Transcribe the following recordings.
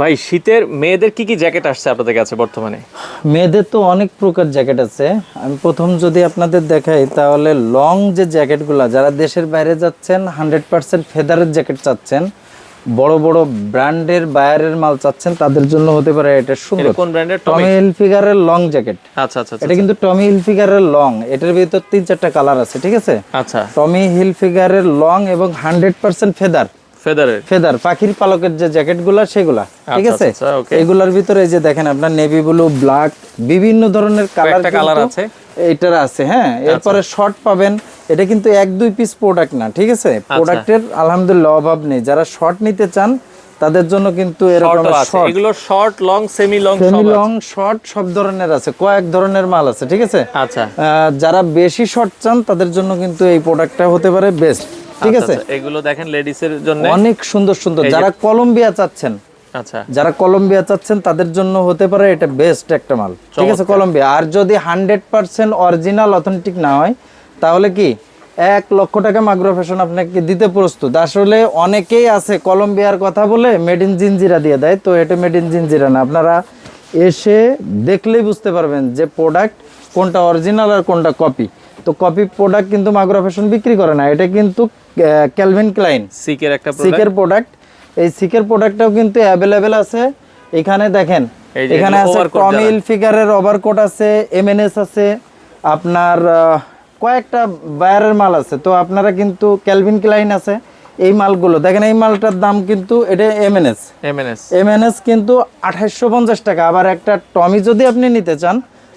ভাই শীতের মেয়েদের কি কি জ্যাকেট আসছে আপনাদের কাছে বর্তমানে? মেয়েদের তো অনেক প্রকার জ্যাকেট আছে। আমি প্রথম যদি আপনাদের দেখাই তাহলে লং যে জ্যাকেটগুলো যারা দেশের বাইরে যাচ্ছেন হান্ড্রেড পার্সেন্ট ফেদারের জ্যাকেট চাচ্ছেন বড় বড় ব্র্যান্ডের বায়ারের মাল চাচ্ছেন তাদের জন্য হতে পারে এটা সুন্দর। কোন ব্র্যান্ডের? টমি হিলফিগারের লং জ্যাকেট। আচ্ছা আচ্ছা আচ্ছা এটা কিন্তু টমি হিলফিগারের লং। এটার ভিতর তিন চারটা কালার আছে ঠিক আছে? আচ্ছা। টমি হিলফিগারের লং এবং হান্ড্রেড পার্সেন্ট ফেদার। ফেদারের? ফেদার পাখির পালকের যে জ্যাকেটগুলো সেগুলা ঠিক আচ্ছা, আছে আচ্ছা, এগুলার ভিতরে যে দেখেন আপনার নেভি ব্লু ব্ল্যাক বিভিন্ন ধরনের কালার colour আছে? এইটার আছে হ্যাঁ? এরপরে শর্ট পাবেন এটা কিন্তু এক দুই পিস প্রোডাক্ট না ঠিক আছে? আচ্ছা। প্রোডাক্টের আলহামদুলিল্লাহ অভাব নেই। যারা শর্ট নিতে চান তাদের জন্য কিন্তু এরকম শর্ট এগুলো short long semi long semi long short সব ধরনের আছে কয়েক ধরনের মাল আছে ঠিক আছে? আচ্ছা। যারা বেশি শর্ট চান তাদের জন্য কিন্তু এই প্রোডাক্টটা হতে পারে বেস্ট ঠিক আচ্ছা, আছে? আচ্ছা, এগুলো দেখেন লেডিস এর জন্য। অনেক সুন্দর সুন্দর। যারা কলম্বিয়া চাচ্ছেন আচ্ছা। যারা কলম্বিয়া চাচ্ছেন তাদের জন্য হতে পারে এটা বেস্ট একটা মাল। ঠিক আছে কলম্বিয়া আর যদি হান্ড্রেড পার্সেন্ট অরিজিনাল অথেন্টিক না হয় তাহলে কি? এক লক্ষ টাকা মাগ্রো ফ্যাশন আপনাকে দিতে প্রস্তুত। আসলে অনেকেই আছে কলম্বিয়ার কথা বলে মেড ইন জিনজিরা দিয়ে দেয় তো এটা মেড ইন জিনজিরা না। আপনারা এসে দেখলেই বুঝতে পারবেন যে প্রোডাক্ট কোনটা অরিজিনাল আর কোনটা কপি তো কপি প্রোডাক্ট কিন্তু মাগ্রো ফ্যাশন বিক্রি করে না। এটা কিন্তু ক্যালভিন ক্লাইন সিকের একটা। সিকের প্রোডাক্ট এই সিকের প্রোডাক্টটাও কিন্তু অ্যাভেলেবেল আছে। এখানে দেখেন এখানে আছে overcoat টমি যারা। ইলফিগারের ওভারকোট আছে এমএনএস আছে আপনার কয়েকটা বায়ারের মাল আছে। তো আপনারা কিন্তু ক্যালভিন ক্লাইন আছে এই মালগুলো। দেখেন এই মালটার দাম কিন্তু এটা এমএনএস এমএনএস এমএনএস কিন্তু আঠাশশো পঞ্চাশ টাকা। আবার একটা টমি যদি আপনি নিতে চান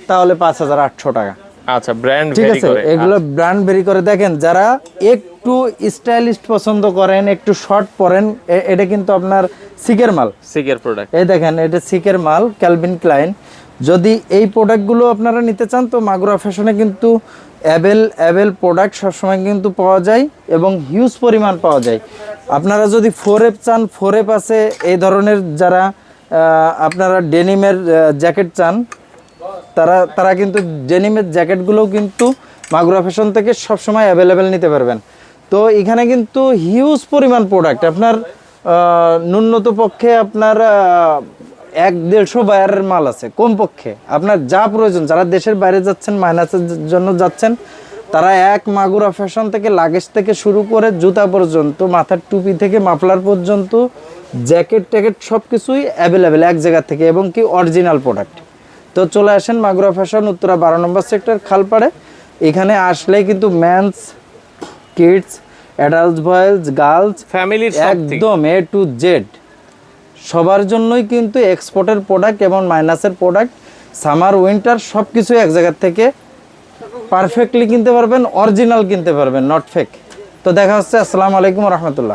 তাহলে পাঁচ হাজার আটশো টাকা। আচ্ছা ব্র্যান্ড ঠিক আছে এগুলো ব্র্যান্ড বেরি করে। দেখেন যারা একটু স্টাইলিশ পছন্দ করেন একটু শর্ট পরেন এটা কিন্তু আপনার সিকের মাল। সিকের প্রোডাক্ট এই দেখেন এটা সিকের মাল ক্যালভিন ক্লাইন যদি এই প্রোডাক্টগুলো আপনারা নিতে চান তো মাগুরা ফ্যাশনে কিন্তু অ্যাভেল অ্যাভেল প্রোডাক্ট সবসময় কিন্তু পাওয়া যায় এবং হিউজ পরিমাণ পাওয়া যায়। আপনারা যদি ফোর এফ চান ফোর এফ আছে এই ধরনের যারা আপনারা ডেনিমের জ্যাকেট চান তারা তারা কিন্তু ডেনিমের জ্যাকেটগুলোও কিন্তু মাগুরা ফ্যাশন থেকে সবসময় অ্যাভেলেবেল নিতে পারবেন। তো এখানে কিন্তু হিউজ পরিমাণ প্রোডাক্ট আপনার ন্যূনত পক্ষে আপনার এক দেড়শো বায়ারের মাল আছে। কম পক্ষে? আপনার যা প্রয়োজন, যারা দেশের বাইরে যাচ্ছেন, মাইনাসের জন্য যাচ্ছেন, তারা এক মাগুরা ফ্যাশন থেকে লাগেজ থেকে শুরু করে জুতা পর্যন্ত, মাথার টুপি থেকে মাফলার পর্যন্ত জ্যাকেট ট্যাকেট সব কিছুই অ্যাভেলেবেল এক জায়গা থেকে এবং কি অরিজিনাল প্রোডাক্ট তো চলে আসেন মাগুরা ফ্যাশন উত্তরা বারো নম্বর সেক্টর খালপাড়ে। এখানে আসলেই কিন্তু men's kids adult boys girls ফ্যামিলির একদম এ টু জেড সবার জন্যই কিন্তু এক্সপোর্টের প্রোডাক্ট এবং মাইনাসের প্রোডাক্ট সামার উইন্টার সব কিছু এক জায়গার থেকে পারফেক্টলি কিনতে পারবেন অরিজিনাল কিনতে পারবেন নট ফেক তো দেখা হচ্ছে আসসালামু আলাইকুম রহমতুল্লাহ।